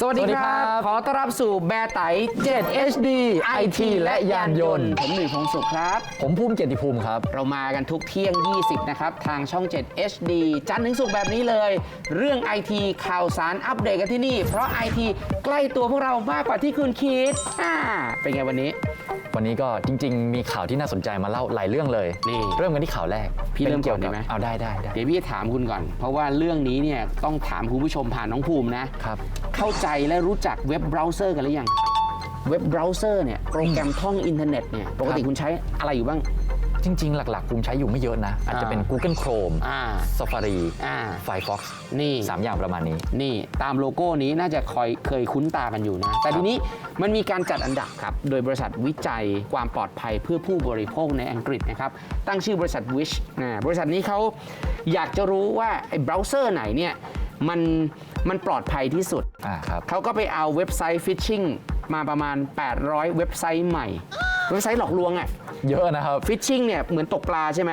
สวัสดีสวัสดีคครัรับ บ ขอต้อนรับสู่แบร์ไต7 HD IT และยานยนต์ ผมหนุ่ยพงสุขครับ ผมภูมิเกียรติภูมิครับ เรามากันทุกเที่ยง 20 นะครับ ทางช่อง 7 HD จันทร์ถึงศุกร์แบบนี้เลย เรื่อง IT ข่าวสารอัปเดตกันที่นี่ เพราะ IT ใกล้ตัวพวกเรามากกว่าที่คุณคิดอ่าเป็นไงวันนี้ วันนี้ก็จริง ๆ มีข่าวที่น่าสนใจมาเล่าหลายเรื่องเลยนี่เริ่มกันที่ข่าวแรกพี่เริ่มก่อนป็ได้ไหม เอาได้ได้ได้เดี๋ยวพี่จะถามคุณก่อน เพราะว่าเรื่องนี้เนี่ยต้องถามคุณผู้ชมผ่านน้องภูมินะ ครับ เข้าใจและรู้จักเว็บเบราว์เซอร์กันหรือยัง เว็บเบราว์เซอร์เนี่ยโปรแกรมท่องอินเทอร์เน็ตเนี่ยปกติคุณใช้อะไรอยู่บ้าง จริง ๆ หลักๆภูมิใช้อยู่ไม่เยอะนะ อาจจะเป็นอ่า Google Chrome อ่า Safari อ่า Firefox นี่ สามอย่างประมาณนี้ นี่ตามโลโก้นี้น่าจะคอยเคยคุ้นตากันอยู่นะ แต่ทีนี้มันมีการจัดอันดับครับ โดยบริษัทวิจัยความปลอดภัยเพื่อผู้บริโภคในอังกฤษนะครับ ตั้งชื่อบริษัท Wish นะบริษัทนี้เขาอยากจะรู้ว่าไอ้เบราว์เซอร์ไหนเนี่ยมันมันปลอดภัยที่สุด อ่าครับ เขาก็ไปเอาเว็บไซต์ฟิชชิงมาประมาณ 800 เว็บไซต์ใหม่ เว็บไซต์หลอกลวงอะเยอะนะครับ ฟิชชิงเนี่ยเหมือนตกปลาใช่ไหม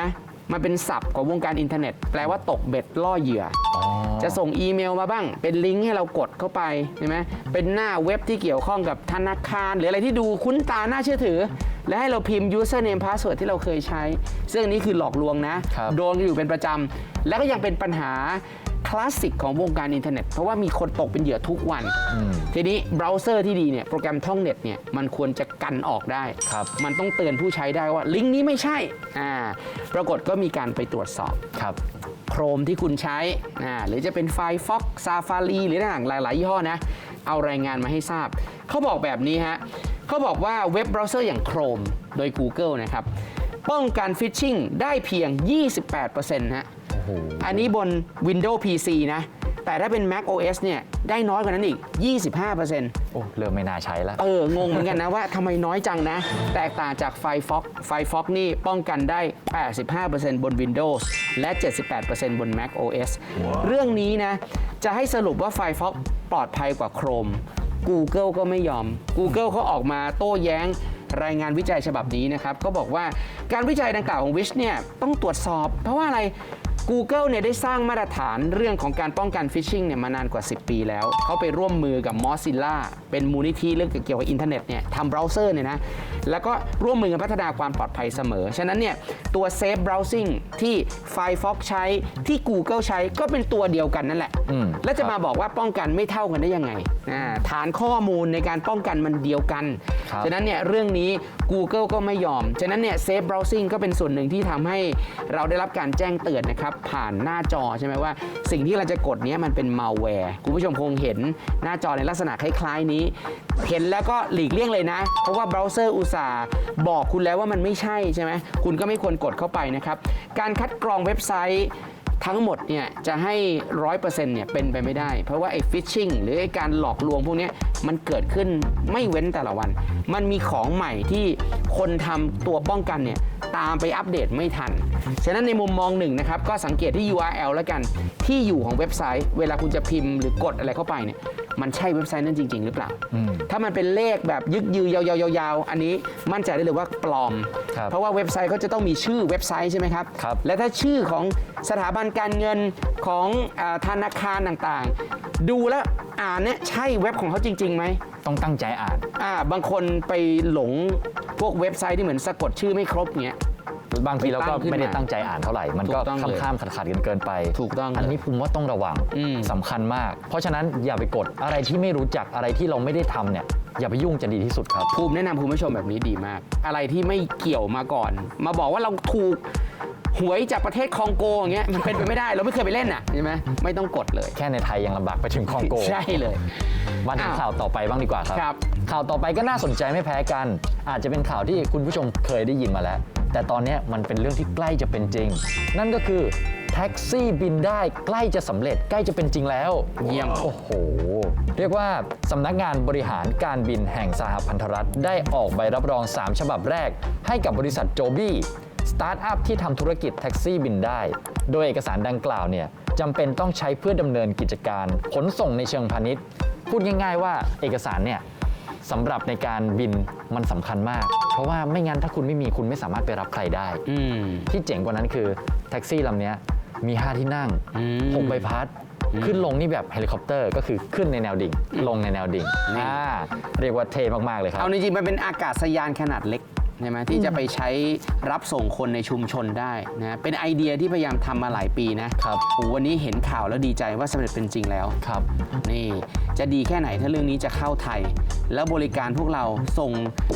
มันเป็นศัพท์ของวงการอินเทอร์เน็ต แปลว่าตกเบ็ดล่อเหยื่ออ๋อจะส่งอีเมลมาบ้าง เป็นลิงก์ให้เรากดเข้าไปใช่ไหมเป็นหน้าเว็บที่เกี่ยวข้องกับธนาคาร หรืออะไรที่ดูคุ้นตาน่าเชื่อถือ และให้เราพิมพ์ username password ที่เราเคยใช้ ซึ่งอันนี้คือหลอกลวงนะ ครับโดนกันอยู่เป็นประจำ และก็ยังเป็นปัญหาคลาสสิกของวงการอินเทอร์เน็ต เพราะว่ามีคนตกเป็นเหยื่อทุกวันอืมทีนี้เบราว์เซอร์ที่ดีเนี่ยโปรแกรมท่องเน็ตเนี่ยมันควรจะกันออกได้ ครับ มันต้องเตือนผู้ใช้ได้ว่าลิงก์นี้ไม่ใช่อ่าปรากฏก็มีการไปตรวจสอบ ครับ โครมที่คุณใช้อ่าหรือจะเป็นไฟ Fox Safari หรือต่างๆหลาย ๆ ยี่ห้อนะ เอารายงานมาให้ทราบ เขาบอกแบบนี้ฮะ เขาบอกว่าเว็บเบราว์เซอร์อย่าง Chrome โดย Google นะครับ ป้องกันฟิชชิงได้เพียง 28%ฮะโอ้โหอันนี้บน Windows PC นะ แต่ถ้าเป็น Mac OS เนี่ย ได้น้อยกว่านั้นอีก 25%โอ้ เริ่มไม่น่าใช้แล้ว เออ งงเหมือนกันนะว่าทำไมน้อยจังนะ แตกต่างจาก Firefox Firefox นี่ป้องกันได้ 85%บน Windows และ 78%บน Mac OS เรื่องนี้นะ จะให้สรุปว่า Firefox ปลอดภัยกว่า Chrome Google ก็ไม่ยอม Google เขาออกมาโต้แย้งรายงานวิจัยฉบับนี้นะครับ ก็บอกว่าการวิจัยดังกล่าวของวิชเนี่ยต้องตรวจสอบ เพราะว่าอะไร Google เนี่ยได้สร้างมาตรฐานเรื่องของการป้องกันฟิชชิงเนี่ยมานานกว่า 10 ปีแล้ว เขาไปร่วมมือกับ Mozilla เป็นมูลนิธิเรื่องเกี่ยวกับอินเทอร์เน็ตเนี่ยทำเบราว์เซอร์เนี่ยนะ แล้วก็ร่วมมือกันพัฒนาความปลอดภัยเสมอ ฉะนั้นเนี่ยตัว Safe Browsing ที่ Firefox ใช้ที่ Google ใช้ก็เป็นตัวเดียวกันนั่นแหละ อืม แล้วจะมาบอกว่าป้องกันไม่เท่ากันได้ยังไงอ่าฐานข้อมูลในการป้องกันมันเดียวกัน ครับ ฉะนั้นเนี่ยเรื่องนี้ Google ก็ไม่ยอม ฉะนั้นเนี่ย Safe Browsing ก็เป็นส่วนหนึ่งที่ทำให้เราได้รับการแจ้งเตือนนะครับผ่านหน้าจอใช่ไหมว่า สิ่งที่เราจะกดนี้มันเป็น malware คุณผู้ชมคงเห็นหน้าจอในลักษณะคล้ายๆนี้ เห็นแล้วก็หลีกเลี่ยงเลยนะ เพราะว่าเบราว์เซอร์อุตส่าห์บอกคุณแล้วว่ามันไม่ใช่ใช่ไหมคุณก็ไม่ควรกดเข้าไปนะครับ การคัดกรองเว็บไซต์ ทั้งหมดเนี่ยจะให้ร้อยเปอร์เซ็นต์เนี่ยเป็นไปไม่ได้ เพราะว่าไอ้ฟิชชิงหรือไอ้การหลอกลวงพวกนี้มันเกิดขึ้นไม่เว้นแต่ละวัน มันมีของใหม่ที่คนทำตัวป้องกันเนี่ยตามไปอัปเดตไม่ทัน ฉะนั้นในมุมมองหนึ่งนะครับก็สังเกตที่ URL แล้วกันที่อยู่ของเว็บไซต์ เวลาคุณจะพิมพ์หรือกดอะไรเข้าไปเนี่ย มันใช่เว็บไซต์นั้นจริง ๆ หรือเปล่าอืมถ้ามันเป็นเลขแบบยึกยือยาวๆๆๆอันนี้มั่นใจได้เลยว่าปลอม ครับเพราะว่าเว็บไซต์เขาจะต้องมีชื่อเว็บไซต์ใช่ไหมครับ ครับ และถ้าชื่อของสถาบันการเงินของอาธนาคารต่างๆ ดูแล้วอ่านเนี่ยใช่เว็บของเขาจริงๆไหม ต้องตั้งใจอ่าน อ่าบางคนไปหลงพวกเว็บไซต์ที่เหมือนสะกดชื่อไม่ครบเงี้ย บางทีเราก็ตั้งขึ้นมาไม่ได้ตั้งใจอ่านเท่าไหร่ มันก็ถูกต้องเลยข้ามๆขัดๆกันเกินไป ถูกต้องเลยอันนี้ผมว่าต้องระวังอืมสำคัญมาก เพราะฉะนั้นอย่าไปกดอะไรที่ไม่รู้จักอะไรที่เราไม่ได้ทำเนี่ยอย่าไปยุ่งจะดีที่สุดครับ ภูมิแนะนำคุณผู้ชมแบบนี้ดีมาก อะไรที่ไม่เกี่ยวมาก่อน มาบอกว่าเราถูกหวยจากประเทศคองโกอย่างเงี้ยมันเป็นไปไม่ได้เราไม่เคยไปเล่นอะใช่ไหมไม่ต้องกดเลย แค่ในไทยยังลำบากไปถึงคองโก ใช่เลยมาถึงอ้าวข่าวต่อไปบ้างดีกว่าครับครับ ข่าวต่อไปก็น่าสนใจไม่แพ้กัน อาจจะเป็นข่าวที่คุณผู้ชมเคยได้ยินมาแล้ว แต่ตอนเนี้ยมันเป็นเรื่องที่ใกล้จะเป็นจริง นั่นก็คือแท็กซี่บินได้ใกล้จะสำเร็จใกล้จะเป็นจริงแล้ว เยี่ยมโอ้โห เรียกว่าสำนักงานบริหารการบินแห่งสหพันธรัฐ ได้ออกใบรับรอง 3 ฉบับแรก ให้กับบริษัทโจบี้สตาร์ทอัพที่ทำธุรกิจแท็กซี่บินได้ โดยเอกสารดังกล่าวเนี่ยจำเป็นต้องใช้เพื่อดำเนินกิจการขนส่งในเชิงพาณิชย์ พูดง่ายๆว่าเอกสารเนี่ย สำหรับในการบินมันสำคัญมาก เพราะว่าไม่งั้นถ้าคุณไม่มีคุณไม่สามารถไปรับใครได้ อืม ที่เจ๋งกว่านั้นคือแท็กซี่ลำเนี้ยมี 5 ที่นั่งอืม6ใบพัด ขึ้นลงนี่แบบเฮลิคอปเตอร์ ก็คือขึ้นในแนวดิ่ง ลงในแนวดิ่งนี่ อ่าเรียกว่าเท่มาก ๆ เลยครับ เอาจริงๆมันเป็นอากาศยานขนาดเล็ก ใช่ไหมที่จะไปใช้รับส่งคนในชุมชนได้นะเป็นไอเดียที่พยายามทำมาหลายปีนะครับโอ้วันนี้เห็นข่าวแล้วดีใจว่าสำเร็จเป็นจริงแล้วครับ นี่จะดีแค่ไหนถ้าเรื่องนี้จะเข้าไทย แล้วบริการพวกเราส่ง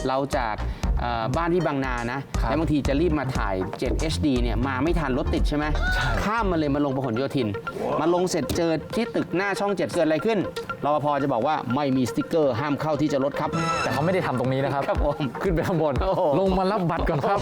เราจากเอ่อ บ้านที่บางนานะครับแล้วบางทีจะรีบมาถ่าย 7 HD เนี่ยมาไม่ทันรถติดใช่ไหมใช่ข้ามมาเลยมาลงพหลโยธิน มาลงเสร็จเจอที่ตึกหน้าช่อง 7 เกิดอะไรขึ้นรปภจะบอกว่าไม่มีสติ๊กเกอร์ห้ามเข้าที่จะรถครับ แต่เขาไม่ได้ทำตรงนี้นะครับครับผมขึ้นไปข้างบนโอ้โหลงมารับบัตรก่อนครับ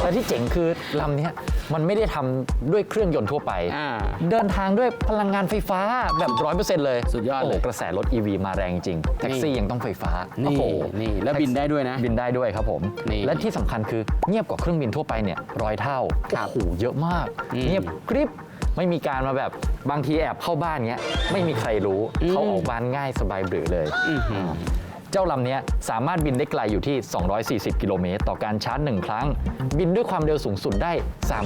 แต่ที่เจ๋งคือลำเนี้ยมันไม่ได้ทำด้วยเครื่องยนต์ทั่วไปอ่าเดินทางด้วยพลังงานไฟฟ้าแบบร้อยเปอร์เซ็นต์เลยสุดยอดโอ้เลโหยกระแสรถ EV มาแรงจริงแท็กซี่ยังต้องไฟฟ้านี่โอ้โหนี่แล้วบินได้ด้วยนะ บินได้ด้วยครับผมนี่และที่สำคัญคือเงียบกว่าเครื่องบินทั่วไปเนี่ยร้อยเท่าครับโอ้โหเยอะมาก อืม เงียบกริบไม่มีการมาแบบบางทีแอบเข้าบ้านเงี้ยไม่มีใครรู้อืมเขาออกบ้านง่ายสบายเบรือเลย อื้อหือ เจ้าลำเนี้ยสามารถบินได้ไกลอยู่ที่ 240 กิโลเมตร ต่อการชาร์จหนึ่งครั้ง บินด้วยความเร็วสูงสุดได้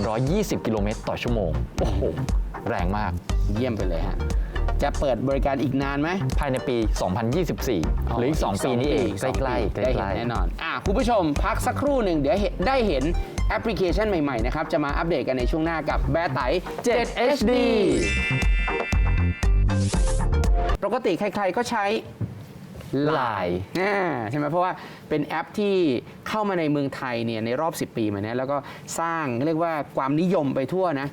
320 กิโลเมตรต่อชั่วโมง โอ้โห แรงมาก เยี่ยมไปเลยฮะ จะเปิดบริการอีกนานไหม ภายในปี 2024 หรืออีก 2 ปีนี้เองใกล้ๆใกล้ได้เห็นแน่นอนอะคุณผู้ชมพักสักครู่หนึ่งเดี๋ยวเห็นได้เห็นแอปพลิเคชันใหม่ ๆ นะครับ จะมาอัปเดตกันในช่วงหน้ากับแบร์ไต7 HD ปกติใครๆก็ใช้ ไลน์ อ่าใช่ไหมเพราะว่าเป็นแอปที่เข้ามาในเมืองไทยเนี่ยในรอบ 10 ปีมาเนี้ยแล้วก็สร้างเรียกว่าความนิยมไปทั่วนะ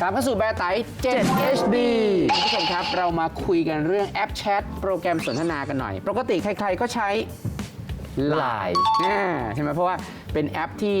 กลับเข้าสู่แบร์ไต7 HD คุณผู้ชมครับ เรามาคุยกันเรื่องแอปแชทโปรแกรมสนทนากันหน่อย ปกติใครๆก็ใช้ไลน์อ่าใช่ไหมเพราะว่าเป็นแอปที่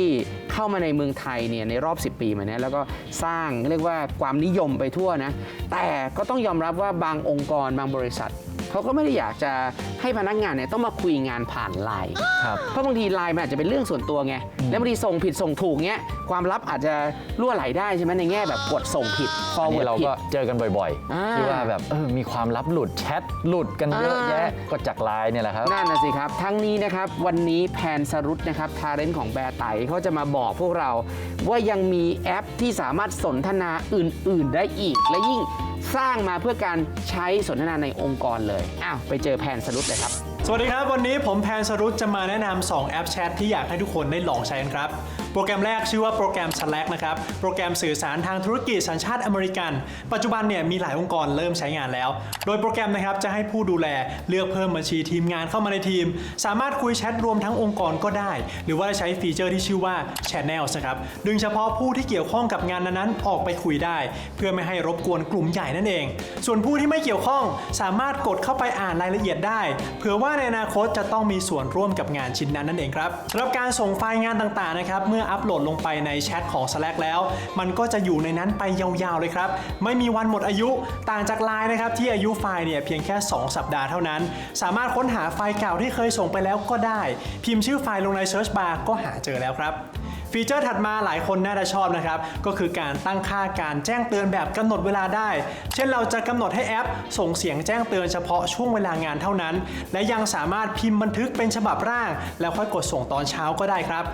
เข้ามาในเมืองไทยเนี่ยในรอบ 10 ปีมาเนี้ยแล้วก็สร้างเรียกว่าความนิยมไปทั่วนะ แต่ก็ต้องยอมรับว่าบางองค์กรบางบริษัท เขาก็ไม่ได้อยากจะให้พนักงานเนี่ยต้องมาคุยงานผ่านไลน์ครับเพราะบางทีไลน์มันอาจจะเป็นเรื่องส่วนตัวไงแล้วบางทีส่งผิดส่งถูกเงี้ยความลับอาจจะรั่วไหลได้ใช่ไหมในแง่แบบกดส่งผิดอัน forward นี้เราผิด ก็เจอกันบ่อยอ่า ๆ ที่ว่าแบบเออมีความลับหลุดแชทหลุดกันเยอะอ่าแยะก็จากไลน์เนี่ยแหละครับ นั่นนะสิครับ ทั้งนี้นะครับวันนี้แพนสรุตนะครับทาเลนต์ของแบร์ไตเขาจะมาบอกพวกเรา ว่ายังมีแอปที่สามารถสนทนาอื่น ๆ ได้อีก และยิ่งสร้างมาเพื่อการใช้สนทนาในองค์กรเลยอ้าวไปเจอแพนสรุปเลยครับ สวัสดีครับ วันนี้ผมแพนสรุปจะมาแนะนำ2แอปแชทที่อยากให้ทุกคนได้ลองใช้กันครับ โปรแกรมแรกชื่อว่าโปรแกรม Slack นะครับ โปรแกรมสื่อสารทางธุรกิจสัญชาติอเมริกัน ปัจจุบันเนี่ยมีหลายองค์กรเริ่มใช้งานแล้ว โดยโปรแกรมนะครับจะให้ผู้ดูแลเลือกเพิ่มบัญชีทีมงานเข้ามาในทีม สามารถคุยแชทรวมทั้งองค์กรก็ได้ หรือว่าใช้ฟีเจอร์ที่ชื่อว่า Channels นะครับดึงเฉพาะผู้ที่เกี่ยวข้องกับงานนั้นๆออกไปคุยได้ เพื่อไม่ให้รบกวนกลุ่มใหญ่นั่นเอง ส่วนผู้ที่ไม่เกี่ยวข้องสามารถกดเข้าไปอ่านรายละเอียดได้ เผื่อว่าในอนาคตจะต้องมีส่วนร่วมกับงานชิ้นนั้นนั่นเองครับสำหรับการส่งไฟล์งานต่างๆนะครับเมื่ออัปโหลดลงไปในแชทของ Slack แล้ว มันก็จะอยู่ในนั้นไปยาวๆเลยครับ ไม่มีวันหมดอายุต่างจาก Line นะครับที่อายุไฟล์เนี่ยเพียงแค่ 2 สัปดาห์เท่านั้น สามารถค้นหาไฟล์เก่าที่เคยส่งไปแล้วก็ได้ พิมพ์ชื่อไฟล์ลงใน Search Bar ก็หาเจอแล้วครับ ฟีเจอร์ถัดมาหลายคนน่าจะชอบนะครับ ก็คือการตั้งค่าการแจ้งเตือนแบบกำหนดเวลาได้ เช่นเราจะกำหนดให้แอป ส่งเสียงแจ้งเตือนเฉพาะช่วงเวลางานเท่านั้น และยังสามารถพิมพ์บันทึกเป็นฉบับร่าง แล้วค่อยกดส่งตอนเช้าก็ได้ครับ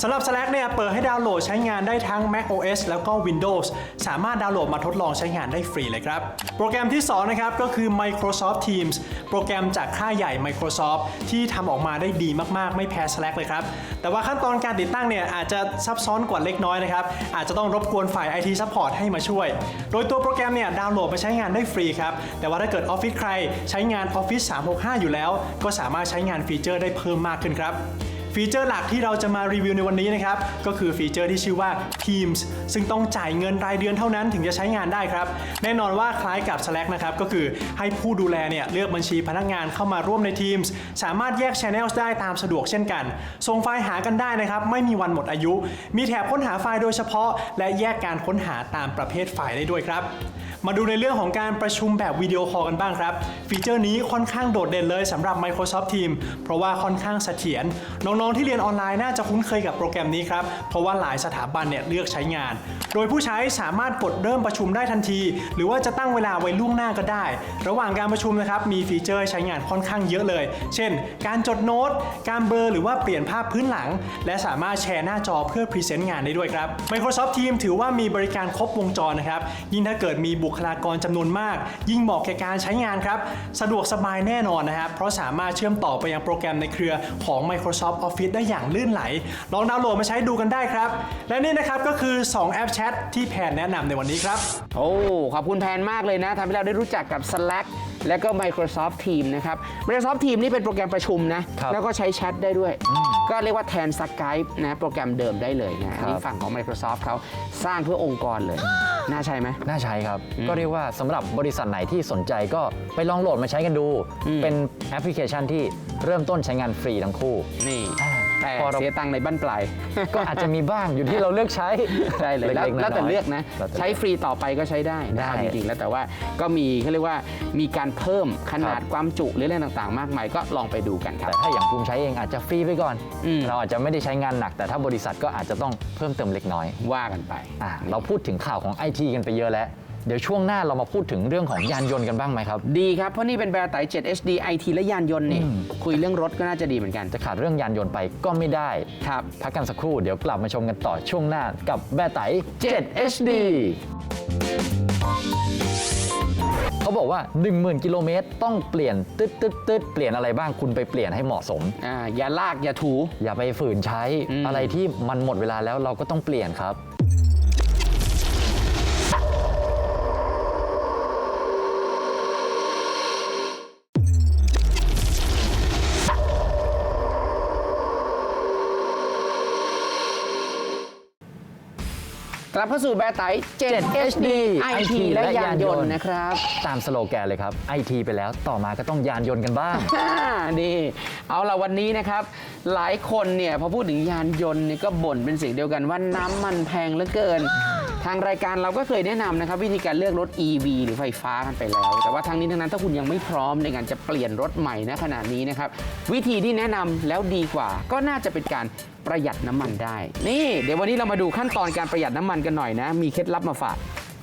สำหรับ Slack เนี่ยเปิดให้ดาวน์โหลดใช้งานได้ทั้ง Mac OS แล้วก็ Windows สามารถดาวน์โหลดมาทดลองใช้งานได้ฟรีเลยครับ โปรแกรมที่สองนะครับก็คือ Microsoft Teams โปรแกรมจากค่ายใหญ่ Microsoft ที่ทำออกมาได้ดีมากๆ ไม่แพ้ Slack เลยครับ แต่ว่าขั้นตอนการติดตั้งเนี่ยอาจจะซับซ้อนกว่าเล็กน้อยนะครับ อาจจะต้องรบกวนฝ่าย IT Support ให้มาช่วย โดยตัวโปรแกรมเนี่ยดาวน์โหลดมาใช้งานได้ฟรีครับ แต่ว่าถ้าเกิดออฟฟิศใครใช้งาน Office 365 อยู่แล้ว ก็สามารถใช้งานฟีเจอร์ได้เพิ่มมากขึ้นครับ ฟีเจอร์หลักที่เราจะมารีวิวในวันนี้นะครับ ก็คือฟีเจอร์ที่ชื่อว่า Teams ซึ่งต้องจ่ายเงินรายเดือนเท่านั้นถึงจะใช้งานได้ครับ แน่นอนว่าคล้ายกับ Slack นะครับก็คือให้ผู้ดูแลเนี่ยเลือกบัญชีพนักงานเข้ามาร่วมใน Teams สามารถแยก Channels ได้ตามสะดวกเช่นกัน ส่งไฟล์หากันได้นะครับ ไม่มีวันหมดอายุ มีแถบค้นหาไฟล์โดยเฉพาะ และแยกการค้นหาตามประเภทไฟล์ได้ด้วยครับ มาดูในเรื่องของการประชุมแบบวิดีโอคอลกันบ้างครับ ฟีเจอร์นี้ค่อนข้างโดดเด่นเลยสำหรับ Microsoft Teams เพราะว่าค่อนข้างเสถียรน้องๆที่เรียนออนไลน์น่าจะคุ้นเคยกับโปรแกรมนี้ครับ เพราะว่าหลายสถาบันเนี่ยเลือกใช้งาน โดยผู้ใช้สามารถกดเริ่มประชุมได้ทันที หรือว่าจะตั้งเวลาไว้ล่วงหน้าก็ได้ ระหว่างการประชุมนะครับมีฟีเจอร์ใช้งานค่อนข้างเยอะเลย เช่น การจดโน้ต การเบลอหรือว่าเปลี่ยนภาพพื้นหลัง และสามารถแชร์หน้าจอเพื่อพรีเซนต์งานได้ด้วยครับ Microsoft Teams ถือว่ามีบริการครบวงจรนะครับยิ่งถ้าเกิดมีบุคลากรจำนวนมาก ยิ่งเหมาะแก่การใช้งานครับ สะดวกสบายแน่นอนนะครับ เพราะสามารถเชื่อมต่อไปยังโปรแกรมในเครือของ Microsoft Office ได้อย่างลื่นไหล ลองดาวน์โหลดมาใช้ดูกันได้ครับ และนี่นะครับก็คือ 2 แอปแชทที่แพนแนะนำในวันนี้ครับ โอ้ขอบคุณแพนมากเลยนะทำให้เราได้รู้จักกับ Slack และก็ Microsoft Teams นะครับ Microsoft Teams นี่เป็นโปรแกรมประชุมนะครับแล้วก็ใช้แชทได้ด้วย ก็เรียกว่าแทน Skype นะโปรแกรมเดิมได้เลยนะอันนี่ครับฝั่งของ Microsoft เขาสร้างเพื่อองค์กรเลย น่าใช่ไหมน่าใช้ครับก็เรียกว่าสำหรับบริษัทไหนที่สนใจก็ไปลองโหลดมาใช้กันดูอืมเป็นแอปพลิเคชันที่เริ่มต้นใช้งานฟรีทั้งคู่นี่อ่าแต่พอเราเสียตังค์ในบั้นปลาย ก็อาจจะมีบ้างอยู่ที่เราเลือกใช้ใช่เลยแล้วกๆแล้วแต่น้ยๆเลือกนะแล้วแต่ใช้ฟรีต่อไปก็ใช้ได้นะได้เอาจริงๆแล้วแต่ว่าก็มีเขาเรียกว่ามีการเพิ่มขนาดครับความจุหรืออะไรต่างๆ มากมายก็ลองไปดูกันครับแต่ถ้าอย่างภูมิใช้เองอาจจะฟรีไปก่อนอืมเราอาจจะไม่ได้ใช้งานหนัก แต่ถ้าบริษัทก็อาจจะต้องเพิ่มเติมเล็กน้อยว่ากันไปอะเราพูดถึงข่าวของไอทีกันไปเยอะแล้ว เดี๋ยวช่วงหน้าเรามาพูดถึงเรื่องของยานยนต์กันบ้างไหมครับ ดีครับ เพราะนี่เป็นแบรนด์ไต7 HD IT และยานยนต์นี่อืมคุยเรื่องรถก็น่าจะดีเหมือนกัน จะขาดเรื่องยานยนต์ไปก็ไม่ได้ครับพักกันสักครู่เดี๋ยวกลับมาชมกันต่อช่วงหน้ากับแบร์ไต7 HD เขาบอกว่า 10,000 กิโลเมตรต้องเปลี่ยนตึ๊ดตึ๊ดตึ๊ดเปลี่ยนอะไรบ้างคุณไปเปลี่ยนให้เหมาะสม อ่าอย่าลากอย่าถู อย่าไปฝืนใช้อืม อะไรที่มันหมดเวลาแล้วเราก็ต้องเปลี่ยนครับ กลับเข้าสู่แบรนด์ไต7 HD IT และยานยนต์นะครับ ตามสโลแกนเลยครับไอทีไปแล้วต่อมาก็ต้องยานยนต์กันบ้างอ่านี่ เอาละวันนี้นะครับ หลายคนเนี่ยพอพูดถึงยานยนต์เนี่ยก็บ่นเป็นเสียงเดียวกันว่าน้ำมันแพงเหลือเกิน ทางรายการเราก็เคยแนะนำนะครับวิธีการเลือกรถ EV หรือไฟฟ้ากันไปแล้ว แต่ว่าทั้งนี้ทั้งนั้นถ้าคุณยังไม่พร้อมในการจะเปลี่ยนรถใหม่นะขนาดนี้นะครับวิธีที่แนะนำแล้วดีกว่า ก็น่าจะเป็นการประหยัดน้ำมันได้ นี่ เดี๋ยววันนี้เรามาดูขั้นตอนการประหยัดน้ำมันกันหน่อยนะ มีเคล็ดลับมาฝาก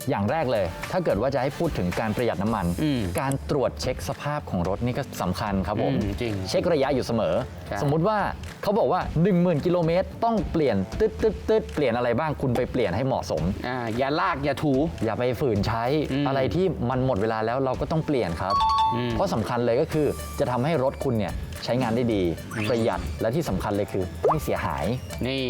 อย่างแรกเลย ถ้าเกิดว่าจะให้พูดถึงการประหยัดน้ำมัน อืมการตรวจเช็คสภาพของรถนี่ก็สำคัญครับผม อืมจริงเช็คระยะอยู่เสมอ ใช่ สมมุติว่าเขาบอกว่า 10,000 กิโลเมตรต้องเปลี่ยนตึ๊ดตึ๊ดตึ๊ดเปลี่ยนอะไรบ้างคุณไปเปลี่ยนให้เหมาะสม อ่าอย่าลากอย่าถู อย่าไปฝืนใช้อืมอะไรที่มันหมดเวลาแล้วเราก็ต้องเปลี่ยนครับ อืม เพราะสำคัญเลยก็คือจะทำให้รถคุณเนี่ย ใช้งานได้ดี ประหยัดและที่สำคัญเลยคือไม่เสียหาย นี่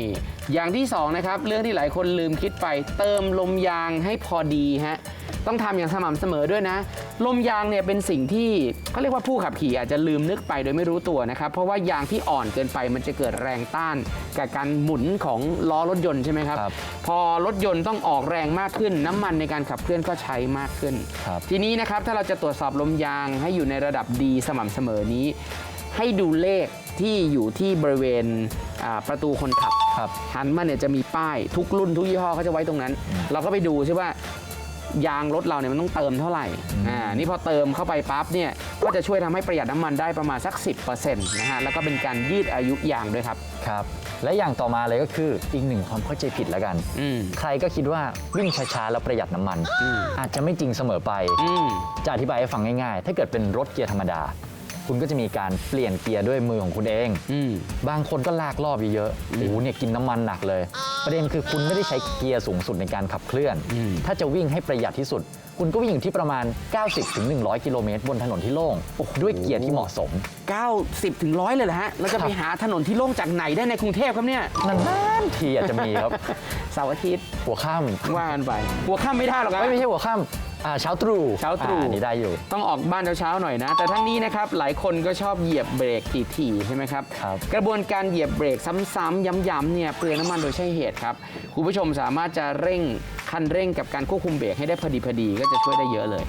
อย่างที่สองนะครับ เรื่องที่หลายคนลืมคิดไป เติมลมยางให้พอดีฮะ ต้องทำอย่างสม่ำเสมอด้วยนะ ลมยางเนี่ยเป็นสิ่งที่เขาเรียกว่าผู้ขับขี่อาจจะลืมนึกไปโดยไม่รู้ตัวนะครับ เพราะว่ายางที่อ่อนเกินไปมันจะเกิดแรงต้าน กับการหมุนของล้อรถยนต์ใช่ไหมครับ ครับพอรถยนต์ต้องออกแรงมากขึ้น น้ำมันในการขับเคลื่อนก็ใช้มากขึ้น ครับ ทีนี้นะครับถ้าเราจะตรวจสอบลมยางให้อยู่ในระดับดีสม่ำเสมอนี้ ให้ดูเลขที่อยู่ที่บริเวณอ่าประตูคนขับ ครับหันมาเนี่ยจะมีป้ายทุกรุ่นทุกยี่ห้อเขาจะไว้ตรงนั้น เราก็ไปดูใช่ว่ายางรถเราเนี่ยมันต้องเติมเท่าไหร่อ่านี่พอเติมเข้าไปปั๊บเนี่ยก็จะช่วยทำให้ประหยัดน้ำมันได้ประมาณสัก 10%นะฮะแล้วก็เป็นการยืดอายุยางด้วยครับ ครับ และอย่างต่อมาเลยก็คืออีกหนึ่งความเข้าใจผิดแล้วกัน อืม ใครก็คิดว่าวิ่งช้าๆแล้วประหยัดน้ำมันอืมอาจจะไม่จริงเสมอไป อืม จะอธิบายให้ฟังง่ายๆ ถ้าเกิดเป็นรถเกียร์ธรรมดา คุณก็จะมีการเปลี่ยนเกียร์ด้วยมือของคุณเอง อืม บางคนก็ลากรอบเยอะๆโอ้โหเนี่ยกินน้ำมันหนักเลย ประเด็นคือคุณไม่ได้ใช้เกียร์สูงสุดในการขับเคลื่อน อืม ถ้าจะวิ่งให้ประหยัดที่สุด คุณก็วิ่งอยู่ที่ประมาณ 90-100 กิโลเมตรบนถนนที่โล่งด้วยเกียร์ที่เหมาะสม 90ถึงร้อยเลยเหรอฮะเราจะไปหาถนนที่โล่งจากไหนได้ในกรุงเทพครับเนี่ยนานๆทีอาจจะมีครับ เสาร์อาทิตย์หัวค่ำว่ากันไปหัวค่ำไม่ได้หรอกครับ ไม่ไม่ใช่หัวค่ อ่าเช้าตรู่เช้าตรู่ อ่อันนี้ได้อยู่ ต้องออกบ้านเช้าๆหน่อยนะ แต่ทั้งนี้นะครับหลายคนก็ชอบเหยียบเบรกถี่ๆใช่ไหมครับ ครับ กระบวนการเหยียบเบรกซ้ำๆย้ำๆเนี่ยเปลืองน้ำมันโดยใช่เหตุครับคุณผู้ชมสามารถจะเร่งคันเร่งกับการควบคุมเบรกให้ได้พอดีพอดีก็จะช่วยได้เยอะเลย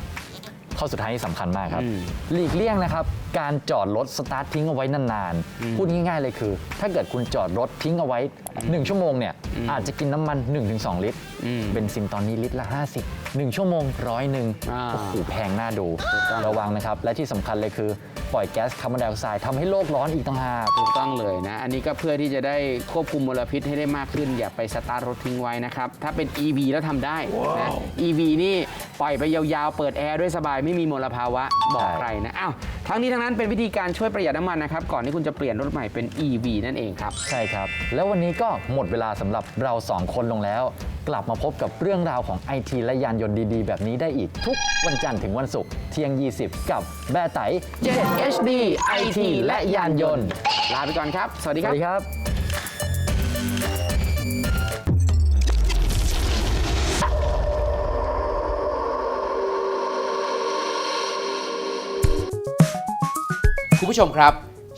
ข้อสุดท้ายนี่สำคัญมากครับ อืม หลีกเลี่ยงนะครับ การจอดรถสตาร์ททิ้งเอาไว้นานๆ พูดง่ายๆเลยคือ ถ้าเกิดคุณจอดรถทิ้งเอาไว้ 1 ชั่วโมงเนี่ยอาจจะกินน้ำมัน 1-2 ลิตรอืมเบนซินตอนนี้ลิตรละ 50 1 ชั่วโมงร้อยหนึ่งอ่าโอ้โหแพงน่าดูถูกต้องระวังนะครับ และที่สำคัญเลยคือปล่อยแก๊สคาร์บอนไดออกไซด์ทำให้โลกร้อนอีกต่างหากถูกต้องเลยนะ อันนี้ก็เพื่อที่จะได้ควบคุมมลพิษให้ได้มากขึ้น อย่าไปสตาร์ทรถทิ้งไว้นะครับ ถ้าเป็น EV แล้วทำได้นะ EV นี่ปล่อยไปยาวๆ เปิดแอร์ด้วยสบายไม่มีมลภาวะบอกใช่ใครนะอ้าวทั้งนี้ทั้งนั้นเป็นวิธีการช่วยประหยัดน้ำมันนะครับก่อนที่คุณจะเปลี่ยนรถใหม่เป็น EV นั่นเองครับ ใช่ครับ แล้ววันนี้ก็หมดเวลาสำหรับเราสองคนลงแล้ว กลับมาพบกับเรื่องราวของไอทีและยานยนต์ดีๆ แบบนี้ได้อีกทุกวันจันทร์ถึงวันศุกร์เที่ยง 20 กับแบร์ไต 7 HD IT และยานยนต์ ลาไปก่อนครับ สวัสดีสครัวับ สดีครับคุณผู้ชมครับ